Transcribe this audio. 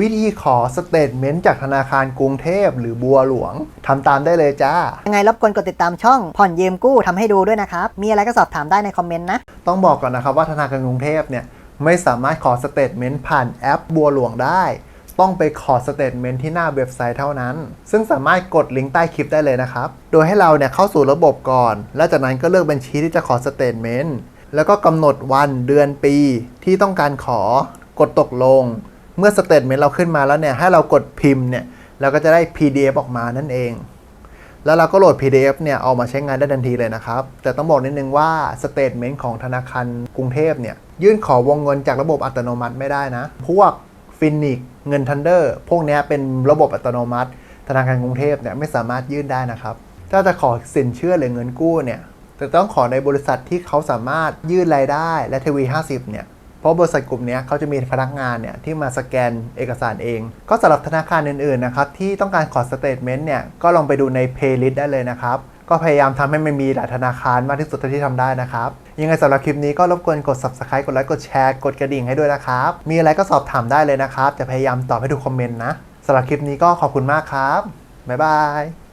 วิธีขอสเตทเมนต์จากธนาคารกรุงเทพหรือบัวหลวงทำตามได้เลยจ้า ยังไงรบกวนกดติดตามช่องผ่อนยืมกู้ทำให้ดูด้วยนะครับ มีอะไรก็สอบถามได้ในคอมเมนต์นะ ต้องบอกก่อนนะครับว่าธนาคารกรุงเทพเนี่ยไม่สามารถขอสเตทเมนต์ผ่านแอปบัวหลวงได้ ต้องไปขอสเตทเมนต์ที่หน้าเว็บไซต์เท่านั้น ซึ่งสามารถกดลิงก์ใต้คลิปได้เลยนะครับ โดยให้เราเนี่ยเข้าสู่ระบบก่อน แล้วจากนั้นก็เลือกบัญชีที่จะขอสเตทเมนต์แล้วก็กำหนดวันเดือนปีที่ต้องการขอกดตกลง เมื่อสเตทเมนต์เราขึ้นมาแล้วเนี่ยให้เรากดพิมพ์เนี่ยเราก็จะได้ PDF ออกมานั่นเอง แล้วเราก็โหลด PDF เนี่ยเอามาใช้งานได้ทันทีเลยนะครับ แต่ต้องบอกนิดนึงว่าสเตทเมนต์ของธนาคารกรุงเทพเนี่ยยื่นขอวงเงินจากระบบอัตโนมัติไม่ได้นะ พวกฟินิกเงินทันเดอร์พวกนี้เป็นระบบอัตโนมัติ ธนาคารกรุงเทพเนี่ยไม่สามารถยื่นได้นะครับ ถ้าจะขอสินเชื่อหรือเงินกู้เนี่ยจะต้องขอในบริษัทที่เขาสามารถยื่นรายได้และทวี 50เนี่ย เพราะบริษัทกลุ่มนี้เขาจะมีพนักงานเนี่ยที่มาสแกนเอกสารเอง ก็สำหรับธนาคารอื่นๆนะครับที่ต้องการขอสเตทเมนต์เนี่ยก็ลองไปดูในเพลย์ลิสต์ได้เลยนะครับก็พยายามทำให้มันมีหลายธนาคารมากที่สุดเท่าที่ทำได้นะครับ ยังไงสำหรับคลิปนี้ก็รบกวนกด subscribe กดไลค์กดแชร์กดกระดิ่งให้ด้วยนะครับ มีอะไรก็สอบถามได้เลยนะครับ จะพยายามตอบให้ทุกคอมเมนต์นะสำหรับคลิปนี้ก็ขอบคุณมากครับ บ๊ายบาย